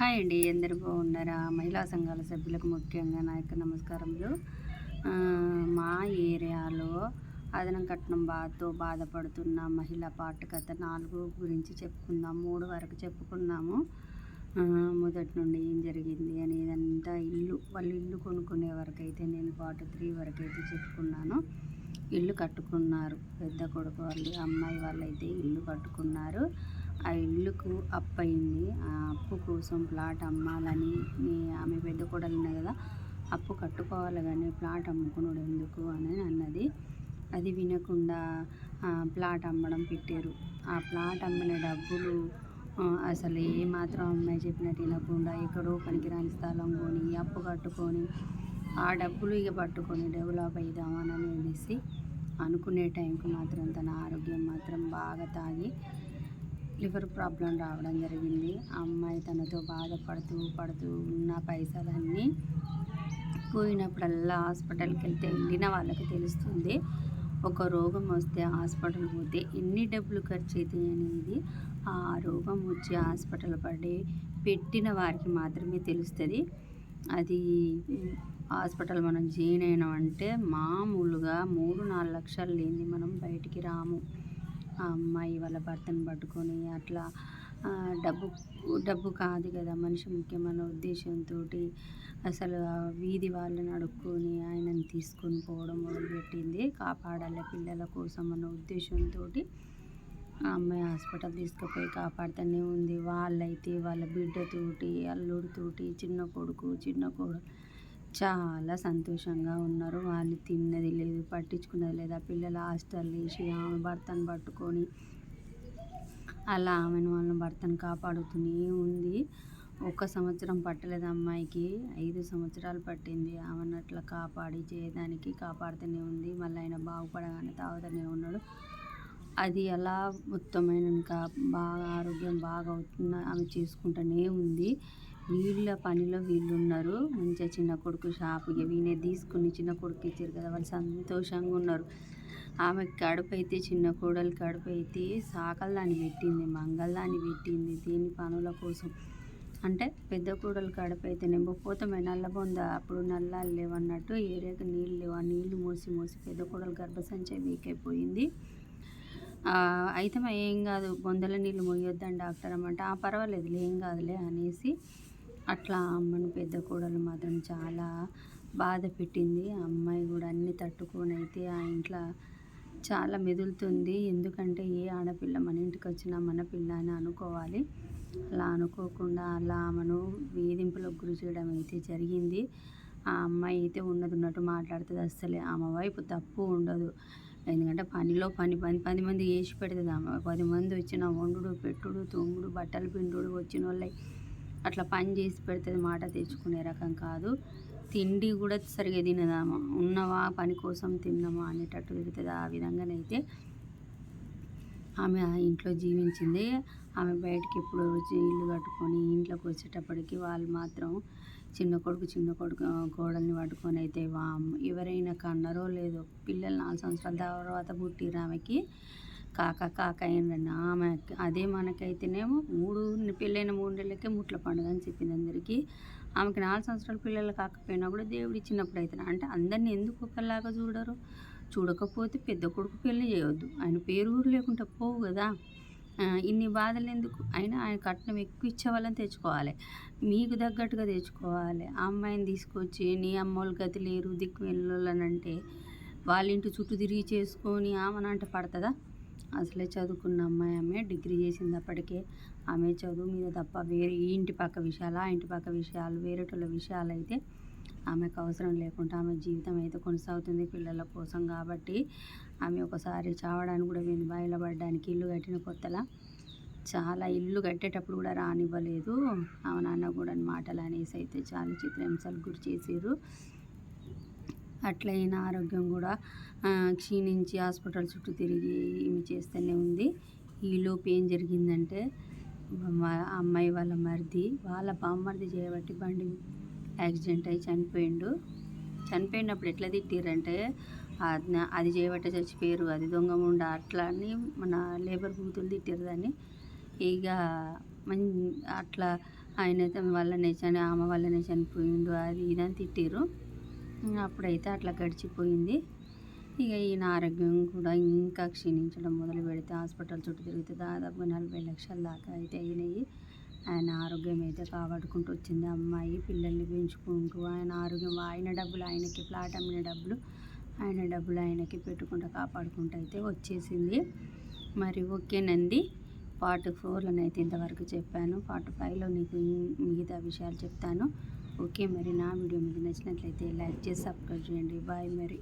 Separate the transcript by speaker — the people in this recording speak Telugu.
Speaker 1: హాయ్ అండి అందరు బాగున్నారా? మహిళా సంఘాల సభ్యులకు ముఖ్యంగా నా యొక్క నమస్కారములు. మా ఏరియాలో అదనం కట్నం బాధతో బాధపడుతున్న మహిళా పాఠకథ నాలుగు గురించి చెప్పుకుందాం మూడు వరకు చెప్పుకున్నాము. మొదటి నుండి ఏం జరిగింది అనేదంతా ఇల్లు వాళ్ళు ఇల్లు కొనుక్కునే వరకు అయితే నేను పార్ట్ త్రీ వరకు అయితే చెప్పుకున్నాను. ఇల్లు కట్టుకున్నారు పెద్ద కొడుకు వాళ్ళు అమ్మాయి వాళ్ళు అయితే ఇల్లు కట్టుకున్నారు. ఆ ఇల్లుకు అప్పు అయింది ఆ అప్పు కోసం ప్లాట్ అమ్మాలని ఆమె పెద్ద కూడా ఉన్నది కదా అప్పు కట్టుకోవాలి కానీ ప్లాట్ అమ్ముకున్నాడు ఎందుకు అని అన్నది. అది వినకుండా ప్లాట్ అమ్మడం పెట్టారు. ఆ ప్లాట్ అమ్మిన డబ్బులు అసలు ఏమాత్రం అమ్మాయి చెప్పినట్టు వినకుండా ఎక్కడో పనికిరాని స్థలం కొని అప్పు కట్టుకొని ఆ డబ్బులు ఇక పట్టుకొని డెవలప్ అవుదామని అనేసి అనుకునే టైంకి మాత్రం తన ఆరోగ్యం మాత్రం బాగా తాగి లివర్ ప్రాబ్లం రావడం జరిగింది. ఆ అమ్మాయి తనతో బాధపడుతూ పడుతూ ఉన్న పైసలన్నీ పోయినప్పుడల్లా హాస్పిటల్కి వెళ్తే వెళ్ళిన వాళ్ళకి తెలుస్తుంది. ఒక రోగం వస్తే హాస్పిటల్ పోతే ఎన్ని డబ్బులు ఖర్చు అవుతాయి అనేది ఆ రోగం వచ్చి హాస్పిటల్ పడి పెట్టిన వారికి మాత్రమే తెలుస్తుంది. అది హాస్పిటల్ మనం జాయిన్ అయినామంటే మామూలుగా మూడు నాలుగు లక్షలు లేని మనం బయటికి రాము. ఆ అమ్మాయి వాళ్ళ భర్తను పట్టుకొని అట్లా డబ్బు డబ్బు కాదు కదా మనిషి ముఖ్యమైన ఉద్దేశంతో అసలు వీధి వాళ్ళని అడుక్కొని ఆయనను తీసుకొని పోవడం మొదలుపెట్టింది. కాపాడాలి పిల్లల కోసం అన్న ఉద్దేశంతో ఆ అమ్మాయి హాస్పిటల్ తీసుకుపోయి కాపాడుతూనే ఉంది. వాళ్ళైతే వాళ్ళ బిడ్డతోటి అల్లుడితోటి చిన్న కొడుకు చిన్న కొడుకు చాలా సంతోషంగా ఉన్నారు. వాళ్ళు తిన్నది లేదు పట్టించుకున్నది లేదు. ఆ పిల్లల హాస్టల్ వేసి ఆమె భర్తను పట్టుకొని అలా ఆమెను వాళ్ళ భర్తను కాపాడుతూనే ఉంది. ఒక సంవత్సరం పట్టలేదు అమ్మాయికి. ఐదు సంవత్సరాలు పట్టింది. ఆమెను అట్లా కాపాడి చేయడానికి కాపాడుతూనే ఉంది. మళ్ళీ ఆయన బాగుపడగానే తాగుతూనే ఉన్నాడు. అది ఎలా మొత్తమైన ఇంకా బాగా ఆరోగ్యం బాగా అవుతున్న ఆమె చేసుకుంటూనే ఉంది. వీళ్ళ పనిలో వీళ్ళు ఉన్నారు మంచిగా చిన్న కొడుకు షాప్ వీనే తీసుకుని చిన్న కొడుకు ఇచ్చారు కదా వాళ్ళు సంతోషంగా ఉన్నారు. ఆమె కడుపు అయితే చిన్న కోడలు కడుపు అయితే సాకల్దాన్ని పెట్టింది మంగళదాన్ని పెట్టింది దీని పనుల కోసం. అంటే పెద్ద కూడలు కడుపు అయితే పోతామే నల్ల బొందా అప్పుడు నల్లాలు లేవన్నట్టు ఏరియాకి నీళ్ళు లేవు. ఆ నీళ్ళు మోసి మోసి పెద్ద కూడలు గర్భసంచే వీక్ అయిపోయింది. అయితే ఏం కాదు బొందల నీళ్ళు మోయొద్దని డాక్టర్ అమ్మంటే ఆ పర్వాలేదులే ఏం కాదులే అనేసి అట్లా అమ్మను పెద్ద కోడలు మాత్రం చాలా బాధ పెట్టింది. ఆ అమ్మాయి కూడా అన్ని తట్టుకొని అయితే ఆ ఇంట్లో చాలా మెదులుతుంది. ఎందుకంటే ఏ ఆడపిల్ల మన ఇంటికి వచ్చినా మన పిల్ల అని అనుకోవాలి. అలా అనుకోకుండా అలా ఆమెను వేధింపులకు గురి చేయడం అయితే జరిగింది. ఆ అమ్మాయి అయితే ఉన్నది ఉన్నట్టు మాట్లాడుతుంది. అస్సలే ఆమె వైపు తప్పు ఉండదు. ఎందుకంటే పనిలో పని పని పది మంది వేసి పెడుతుంది ఆమె. పది మంది వచ్చిన వండుడు పెట్టుడు తుమ్ముడు బట్టలు పిండుడు వచ్చిన వాళ్ళై అట్లా పని చేసి పెడితే మాట తెచ్చుకునే రకం కాదు. తిండి కూడా సరిగా తినదామా? ఉన్నవా? పని కోసం తిన్నామా అనేటట్టు తిరుగుతుంది. ఆ విధంగానైతే ఆమె ఆ ఇంట్లో జీవించింది. ఆమె బయటకి ఎప్పుడు వచ్చి ఇల్లు కట్టుకొని ఇంట్లోకి వచ్చేటప్పటికి వాళ్ళు మాత్రం చిన్న కొడుకు చిన్న కొడుకు కోడల్ని పట్టుకొని అయితే వా ఎవరైనా కన్నారో లేదో పిల్లలు నాలుగు సంవత్సరాల తర్వాత పుట్టిరు ఆమెకి. కాక కాక ఏంటండి ఆమె అదే మనకైతేనేమో మూడు పెళ్ళైన మూడు నెలలకే ముట్ల పండుగ అని చెప్పింది అందరికీ. ఆమెకి నాలుగు సంవత్సరాల పిల్లలు కాకపోయినా కూడా దేవుడు ఇచ్చినప్పుడు అయితే అంటే అందరిని ఎందుకు ఒకలాగా చూడరు? చూడకపోతే పెద్ద కొడుకు పెళ్ళి చేయొద్దు. ఆయన పేరు ఊరు లేకుండా పోవు కదా. ఇన్ని బాధలు ఎందుకు? అయినా ఆయన కట్నం ఎక్కువ ఇచ్చే వాళ్ళని తెచ్చుకోవాలి. మీకు తగ్గట్టుగా తెచ్చుకోవాలి. ఆ అమ్మాయిని తీసుకొచ్చి నీ అమ్మోళ్ళు గతి లేరు దిక్కు వెళ్ళాలంటే వాళ్ళ ఇంటి చుట్టూ తిరిగి చేసుకొని ఆమెనంట పడుతుందా? అసలే చదువుకున్న అమ్మాయి ఆమె డిగ్రీ చేసింది అప్పటికే ఆమె చదువు మీద తప్ప వేరే ఈ ఇంటి పక్క విషయాలు ఆ ఇంటి పక్క విషయాలు వేరేటోళ్ళ విషయాలు అయితే ఆమెకు అవసరం లేకుండా ఆమె జీవితం అయితే కొనసాగుతుంది పిల్లల కోసం కాబట్టి ఆమె ఒకసారి చావడానికి కూడా వీళ్ళు బయలుపడడానికి ఇల్లు కట్టిన కొత్తలా చాలా ఇల్లు కట్టేటప్పుడు కూడా రానివ్వలేదు. ఆమె నాన్న కూడా మాటలు అనేసి అయితే చాలా చిత్రహింసలు గురి చేసారు అట్లయిన ఆరోగ్యం కూడా క్షీణించి హాస్పిటల్ చుట్టూ తిరిగి ఈమె చేస్తూనే ఉంది. ఈలోపు ఏం జరిగిందంటే మా అమ్మాయి వాళ్ళ మరిది వాళ్ళ బామ్మరిది చేయబట్టి బండి యాక్సిడెంట్ అయి చనిపోయిండు. చనిపోయినప్పుడు ఎట్లా తిట్టిరంటే అది చేయబట్టే చచ్చిపోయారు అది దొంగ ముండ అట్లా అని మన లేబర్ బూతులు తిట్టారు దాన్ని. ఇక మన్ అట్లా ఆయన అయితే వల్లనే చని ఆమె వల్లనే చనిపోయిండు అది ఇది అని తిట్టిర్రు. అప్పుడైతే అట్లా గడిచిపోయింది. ఇక ఈయన ఆరోగ్యం కూడా ఇంకా క్షీణించడం మొదలు పెడితే హాస్పిటల్ చుట్టూ తిరిగితే దాదాపు నలభై లక్షల దాకా అయితే అయినాయి. ఆయన ఆరోగ్యం అయితే కాపాడుకుంటూ వచ్చింది అమ్మాయి. పిల్లల్ని పెంచుకుంటూ ఆయన ఆరోగ్యం ఆయన డబ్బులు ఆయనకి ఫ్లాట్ అమ్మిన డబ్బులు ఆయన డబ్బులు ఆయనకి పెట్టుకుంటూ కాపాడుకుంటూ అయితే వచ్చేసింది. మరి ఓకేనండి పార్ట్ ఫోర్లోనైతే అయితే ఇంతవరకు చెప్పాను. పార్ట్ ఫైవ్లో నీకు మిగతా విషయాలు చెప్తాను. ఓకే మరి నా వీడియో మీకు నచ్చినట్లయితే లైక్ చేసి సబ్స్క్రైబ్ చేయండి. బాయ్ మరి.